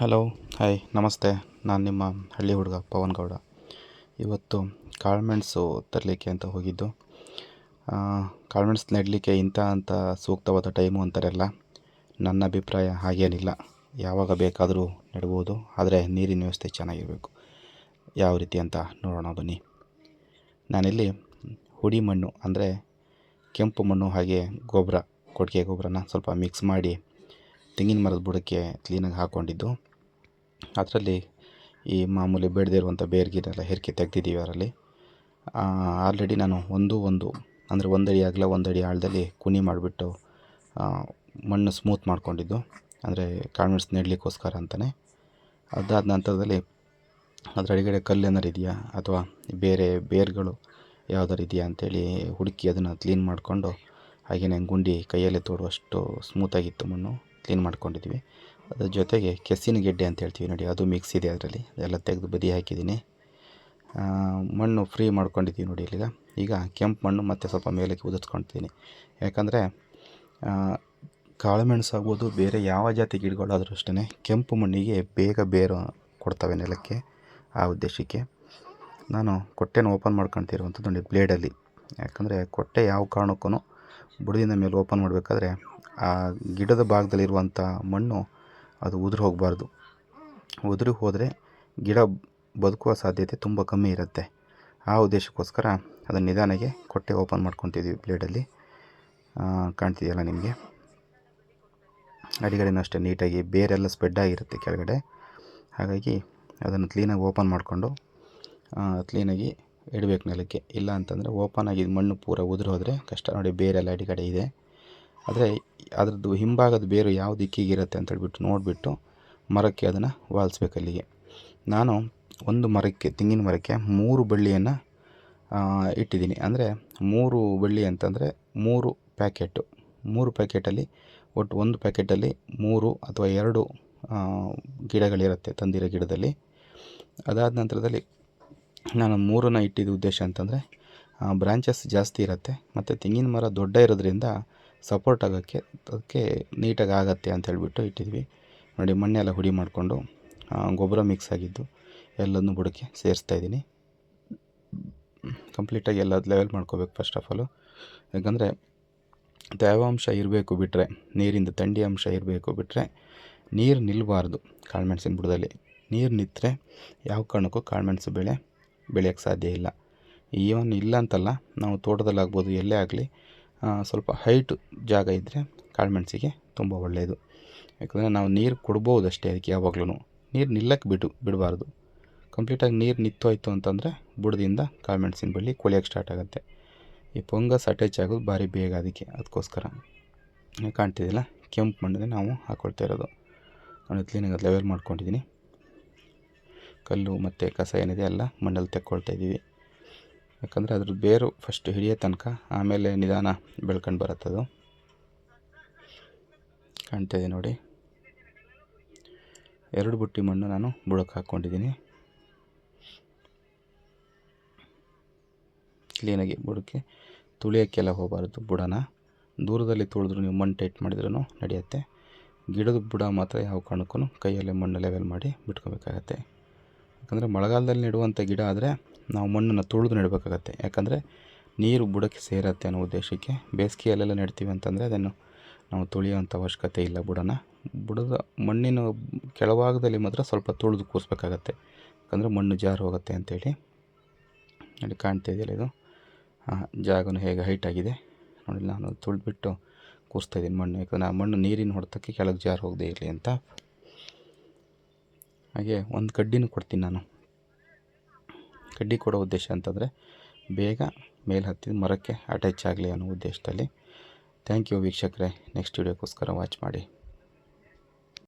Hello, hi, ನಮಸ್ತೆ. ನಾನು ನಿಮ್ಮ ಹಳ್ಳಿ ಹುಡುಗ ಪವನ್ ಗೌಡ. ಇವತ್ತು ಕಾಳ್ಮೆಣಸು ತರಲಿಕ್ಕೆ ಅಂತ ಹೋಗಿದ್ದು. ಕಾಳುಮೆಣಸು ನೆಡಲಿಕ್ಕೆ ಇಂಥ ಅಂತ ಸೂಕ್ತವಾದ ಟೈಮು ಅಂತಾರಲ್ಲ, ನನ್ನ ಅಭಿಪ್ರಾಯ ಹಾಗೇನಿಲ್ಲ. ಯಾವಾಗ ಬೇಕಾದರೂ ನೆಡ್ಬೋದು, ಆದರೆ ನೀರಿನ ವ್ಯವಸ್ಥೆ ಚೆನ್ನಾಗಿರಬೇಕು. ಯಾವ ರೀತಿ ಅಂತ ನೋಡೋಣ, ಬನ್ನಿ. ನಾನಿಲ್ಲಿ ಹುಡಿ ಮಣ್ಣು, ಅಂದರೆ ಕೆಂಪು ಮಣ್ಣು, ಹಾಗೆ ಗೊಬ್ಬರ, ಕೊಟ್ಟಿಗೆ ಗೊಬ್ಬರನ ಸ್ವಲ್ಪ ಮಿಕ್ಸ್ ಮಾಡಿ ತೆಂಗಿನ ಮರದ ಬುಡಕ್ಕೆ ಕ್ಲೀನಾಗಿ ಹಾಕ್ಕೊಂಡಿದ್ದು ಅದರಲ್ಲಿ ಈ ಮಾಮೂಲಿ ಬೆಳೆದಿರುವಂಥ ಬೇರು ಗೀರೆಲ್ಲ ಹೆರ್ಕೆ ತೆಗ್ದಿದ್ದೀವಿ ಅದರಲ್ಲಿ. ಆಲ್ರೆಡಿ ನಾನು ಒಂದು ಒಂದು, ಅಂದರೆ ಒಂದಡಿ ಅಗಲ ಒಂದಡಿ ಆಳದಲ್ಲಿ ಕುಣಿ ಮಾಡಿಬಿಟ್ಟು ಮಣ್ಣು ಸ್ಮೂತ್ ಮಾಡಿಕೊಂಡಿದ್ದು. ಅಂದರೆ ಕಾಳ್ಮೆಣ್ಸ್ ನೆಡಲಿಕ್ಕೋಸ್ಕರ ಅಂತಲೇ ಅದಾದ ನಂತರದಲ್ಲಿ ಅದರ ಅಡಿಗಡೆ ಕಲ್ಲು ಏನಾರು ಇದೆಯಾ? ಅಥವಾ ಬೇರೆ ಬೇರುಗಳು ಯಾವ್ದಾರು ಇದೆಯಾ ಅಂತೇಳಿ ಹುಡುಕಿ ಅದನ್ನು ಕ್ಲೀನ್ ಮಾಡಿಕೊಂಡು ಹಾಗೆಯೇ ಗುಂಡಿ ಕೈಯಲ್ಲೇ ತೋಡುವಷ್ಟು ಸ್ಮೂತಾಗಿತ್ತು ಮಣ್ಣು. ಕ್ಲೀನ್ ಮಾಡ್ಕೊಂಡಿದ್ವಿ. ಅದ್ರ ಜೊತೆಗೆ ಕೆಸಿನ ಗೆಡ್ಡೆ ಅಂತ ಹೇಳ್ತೀವಿ ನೋಡಿ, ಅದು ಮಿಕ್ಸ್ ಇದೆ ಅದರಲ್ಲಿ. ಎಲ್ಲ ತೆಗೆದು ಬದಿ ಹಾಕಿದ್ದೀನಿ. ಮಣ್ಣು ಫ್ರೀ ಮಾಡ್ಕೊಂಡಿದ್ದೀವಿ ನೋಡಿ ಇಲ್ಲಿಗ. ಈಗ ಕೆಂಪು ಮಣ್ಣು ಮತ್ತು ಸ್ವಲ್ಪ ಮೇಲಕ್ಕೆ ಉದಿಸ್ಕೊಳ್ತೀನಿ ಯಾಕಂದರೆ ಕಾಳುಮೆಣಸು ಆಗ್ಬೋದು, ಬೇರೆ ಯಾವ ಜಾತಿ ಗಿಡಗಳಾದರೂ ಅಷ್ಟೇ ಕೆಂಪು ಮಣ್ಣಿಗೆ ಬೇಗ ಬೇರು ಕೊಡ್ತವೆ ನೆಲಕ್ಕೆ ಆ ಉದ್ದೇಶಕ್ಕೆ. ನಾನು ಕೊಟ್ಟೆನ ಓಪನ್ ಮಾಡ್ಕೊಳ್ತಿರುವಂಥದ್ದು ನೋಡಿ ಬ್ಲೇಡಲ್ಲಿ ಯಾಕಂದರೆ ಕೊಟ್ಟೆ ಯಾವ ಕಾರಣಕ್ಕೂ ಬುಡದಿಂದ ಮೇಲೆ ಓಪನ್ ಮಾಡಬೇಕಾದ್ರೆ ಆ ಗಿಡದ ಭಾಗದಲ್ಲಿರುವಂಥ ಮಣ್ಣು ಅದು ಉದುರಿ ಹೋಗಬಾರ್ದು. ಉದುರಿ ಹೋದರೆ ಗಿಡ ಬದುಕುವ ಸಾಧ್ಯತೆ ತುಂಬ ಕಮ್ಮಿ ಇರುತ್ತೆ. ಆ ಉದ್ದೇಶಕ್ಕೋಸ್ಕರ ಅದನ್ನು ನಿಧಾನಕ್ಕೆ ಕೊಟ್ಟೆ ಓಪನ್ ಮಾಡ್ಕೊತಿದ್ವಿ ಪ್ಲೇಟಲ್ಲಿ ಕಾಣ್ತಿದೆಯಲ್ಲ ನಿಮಗೆ? ಅಡಿಗಡೆನೂ ಅಷ್ಟೇ ನೀಟಾಗಿ ಬೇರೆಲ್ಲ ಸ್ಪ್ರೆಡ್ ಆಗಿರುತ್ತೆ ಕೆಳಗಡೆ. ಹಾಗಾಗಿ ಅದನ್ನು ಕ್ಲೀನಾಗಿ ಓಪನ್ ಮಾಡಿಕೊಂಡು ಕ್ಲೀನಾಗಿ ಇಡಬೇಕು ನೆಲಕ್ಕೆ. ಇಲ್ಲ ಅಂತಂದರೆ ಓಪನ್ ಆಗಿದ್ದು ಮಣ್ಣು ಪೂರ ಉದುರಿ ಹೋದರೆ ಕಷ್ಟ. ನೋಡಿ ಬೇರೆಲ್ಲ ಅಡಿಗಡೆ ಇದೆ. ಆದರೆ ಅದರದ್ದು ಹಿಂಭಾಗದ ಬೇರು ಯಾವ ದಿಕ್ಕಿಗಿರುತ್ತೆ ಅಂತ ಹೇಳ್ಬಿಟ್ಟು ನೋಡಿಬಿಟ್ಟು ಮರಕ್ಕೆ ಅದನ್ನು ವಾಲಿಸ್ಬೇಕು ಅಲ್ಲಿಗೆ. ನಾನು ಒಂದು ಮರಕ್ಕೆ, ತೆಂಗಿನ ಮರಕ್ಕೆ ಮೂರು ಬಳ್ಳಿಯನ್ನು ಇಟ್ಟಿದ್ದೀನಿ. ಅಂದರೆ ಮೂರು ಬಳ್ಳಿ ಅಂತಂದರೆ ಮೂರು ಪ್ಯಾಕೆಟು. ಮೂರು ಪ್ಯಾಕೆಟಲ್ಲಿ ಒಟ್ಟು ಒಂದು ಪ್ಯಾಕೆಟಲ್ಲಿ ಮೂರು ಅಥವಾ ಎರಡು ಗಿಡಗಳಿರುತ್ತೆ ತಂದಿರೋ ಗಿಡದಲ್ಲಿ. ಅದಾದ ನಂತರದಲ್ಲಿ ನಾನು ಮೂರನ್ನ ಇಟ್ಟಿದ್ದ ಉದ್ದೇಶ ಅಂತಂದರೆ ಬ್ರಾಂಚಸ್ ಜಾಸ್ತಿ ಇರುತ್ತೆ. ಮತ್ತು ತೆಂಗಿನ ಮರ ದೊಡ್ಡ ಇರೋದ್ರಿಂದ ಸಪೋರ್ಟ್ ಆಗೋಕ್ಕೆ, ಅದಕ್ಕೆ ನೀಟಾಗಿ ಆಗತ್ತೆ ಅಂತ ಹೇಳಿಬಿಟ್ಟು ಇಟ್ಟಿದ್ವಿ. ನೋಡಿ, ಮಣ್ಣೆಲ್ಲ ಹುಡಿ ಮಾಡಿಕೊಂಡು ಗೊಬ್ಬರ ಮಿಕ್ಸ್ ಆಗಿದ್ದು ಎಲ್ಲವನ್ನು ಬುಡಕ್ಕೆ ಸೇರಿಸ್ತಾ ಇದ್ದೀನಿ. ಕಂಪ್ಲೀಟಾಗಿ ಎಲ್ಲ ಲೆವೆಲ್ ಮಾಡ್ಕೋಬೇಕು ಫಸ್ಟ್ ಆಫ್ ಆಲು ಯಾಕಂದರೆ ತೇವಾಂಶ ಇರಬೇಕು ಬಿಟ್ಟರೆ ನೀರಿಂದ ಥಂಡಿ ಅಂಶ ಇರಬೇಕು ಬಿಟ್ಟರೆ ನೀರು ನಿಲ್ಲಬಾರ್ದು ಕಾಳುಮೆಣಸಿನ ಬುಡದಲ್ಲಿ. ನೀರು ನಿಂತರೆ ಯಾವ ಕಾರಣಕ್ಕೂ ಕಾಳುಮೆಣಸು ಬೆಳೆ ಬೆಳೆಯೋಕ್ಕೆ ಸಾಧ್ಯ ಇಲ್ಲ. ಈವನ್ ಇಲ್ಲ ಅಂತಲ್ಲ, ನಾವು ತೋಟದಲ್ಲಾಗ್ಬೋದು, ಎಲ್ಲೇ ಆಗಲಿ ಸ್ವಲ್ಪ ಹೈಟ್ ಜಾಗ ಇದ್ದರೆ ಕಾಳುಮೆಣಸಿಗೆ ತುಂಬ ಒಳ್ಳೆಯದು. ಯಾಕಂದರೆ ನಾವು ನೀರು ಕೊಡ್ಬೋದು ಅಷ್ಟೇ ಅದಕ್ಕೆ ಯಾವಾಗ್ಲೂ ನೀರು ನಿಲ್ಲಕ್ಕೆ ಬಿಡು, ಬಿಡಬಾರ್ದು. ಕಂಪ್ಲೀಟಾಗಿ ನೀರು ನಿಂತೋಯ್ತು ಅಂತಂದರೆ ಬುಡದಿಂದ ಕಾಳುಮೆಣಸಿನ ಬಳ್ಳಿ ಕೊಳೆಯೋಕ್ಕೆ ಸ್ಟಾರ್ಟ್ ಆಗುತ್ತೆ. ಈ ಫಂಗಸ್ ಅಟ್ಯಾಚ್ ಆಗೋದು ಭಾರಿ ಬೇಗ ಅದಕ್ಕೆ ಅದಕ್ಕೋಸ್ಕರ ಕಾಣ್ತಿದ್ದಿಲ್ಲ ಕೆಂಪು ಮಣ್ಣಿಗೆ ನಾವು ಹಾಕ್ಕೊಳ್ತಾ ಇರೋದು. ನಾನು ಕ್ಲೀನಾಗಿ ಅದು ಲೆವೆಲ್ ಮಾಡ್ಕೊಂಡಿದ್ದೀನಿ ಕಲ್ಲು ಮತ್ತು ಕಸ ಏನಿದೆ ಎಲ್ಲ ಮಣ್ಣಲ್ಲಿ ತೆಕ್ಕೊಳ್ತಾ ಇದ್ದೀವಿ. ಯಾಕಂದರೆ ಅದ್ರ ಬೇರು ಫಸ್ಟ್ ಹಿಡಿಯೋ ತನಕ ಆಮೇಲೆ ನಿಧಾನ ಬೆಳ್ಕೊಂಡು ಬರುತ್ತದು. ಕಾಣ್ತಾ ಇದೆ ನೋಡಿ. ಎರಡು ಬುಟ್ಟಿ ಮಣ್ಣು ನಾನು ಬುಡಕ್ಕೆ ಹಾಕ್ಕೊಂಡಿದ್ದೀನಿ. ಕ್ಲೀನಾಗಿ ಬುಡಕ್ಕೆ ತುಳಿಯೋಕ್ಕೆಲ್ಲ ಹೋಗಬಾರ್ದು ಬುಡನ. ದೂರದಲ್ಲಿ ತುಳಿದ್ರು ನೀವು ಮಣ್ಣು ಟೈಟ್ ಮಾಡಿದ್ರೂ ನಡೆಯುತ್ತೆ. ಗಿಡದ ಬುಡ ಮಾತ್ರ ಯಾವ ಕಾರಣಕ್ಕೂ ಕೈಯಲ್ಲೇ ಮಣ್ಣು ಲೆವೆಲ್ ಮಾಡಿ ಬಿಟ್ಕೋಬೇಕಾಗತ್ತೆ. ಯಾಕಂದರೆ ಮಳೆಗಾಲದಲ್ಲಿ ನೆಡುವಂಥ ಗಿಡ ಆದರೆ ನಾವು ಮಣ್ಣನ್ನು ತೊಳೆದು ನೆಡಬೇಕಾಗತ್ತೆ. ಯಾಕಂದರೆ ನೀರು ಬುಡಕ್ಕೆ ಸೇರತ್ತೆ ಅನ್ನೋ ಉದ್ದೇಶಕ್ಕೆ ಬೇಸಿಗೆಯಲ್ಲೆಲ್ಲ ನೆಡ್ತೀವಿ ಅಂತಂದರೆ ಅದನ್ನು ನಾವು ತುಳಿಯೋಂಥ ಅವಶ್ಯಕತೆ ಇಲ್ಲ ಬುಡನ. ಬುಡದ ಮಣ್ಣಿನ ಕೆಳಭಾಗದಲ್ಲಿ ಮಾತ್ರ ಸ್ವಲ್ಪ ತೊಳೆದು ಕೂರಿಸ್ಬೇಕಾಗತ್ತೆ. ಯಾಕಂದರೆ ಮಣ್ಣು ಜಾರು ಹೋಗುತ್ತೆ ಅಂತೇಳಿ ನೋಡಿ ಕಾಣ್ತಾ ಇದೆಯಲ್ಲ ಇದು. ಜಾಗನೂ ಹೇಗೆ ಹೈಟ್ ಆಗಿದೆ. ನೋಡಿ ನಾನು ತುಳಿದ್ಬಿಟ್ಟು ಕೂರಿಸ್ತಾ ಇದ್ದೀನಿ ಮಣ್ಣು. ಯಾಕಂದರೆ ಆ ಮಣ್ಣು ನೀರಿನ ಹೊಡೆತಕ್ಕೆ ಕೆಳಗೆ ಜಾರು ಹೋಗದೆ ಇರಲಿ ಅಂತ. ಹಾಗೆ ಒಂದು ಕಡ್ಡಿನೂ ಕೊಡ್ತೀನಿ ನಾನು. ಕಡ್ಡಿ ಕೊಡೋ ಉದ್ದೇಶ ಅಂತಂದರೆ ಬೇಗ ಮೇಲೆ ಹತ್ತಿದ ಮರಕ್ಕೆ ಅಟ್ಯಾಚ್ ಆಗಲಿ ಅನ್ನೋ ಉದ್ದೇಶದಲ್ಲಿ. ಥ್ಯಾಂಕ್ ಯು ವೀಕ್ಷಕರೇ. ನೆಕ್ಸ್ಟ್ ವೀಡಿಯೋಕ್ಕೋಸ್ಕರ ವಾಚ್ ಮಾಡಿ.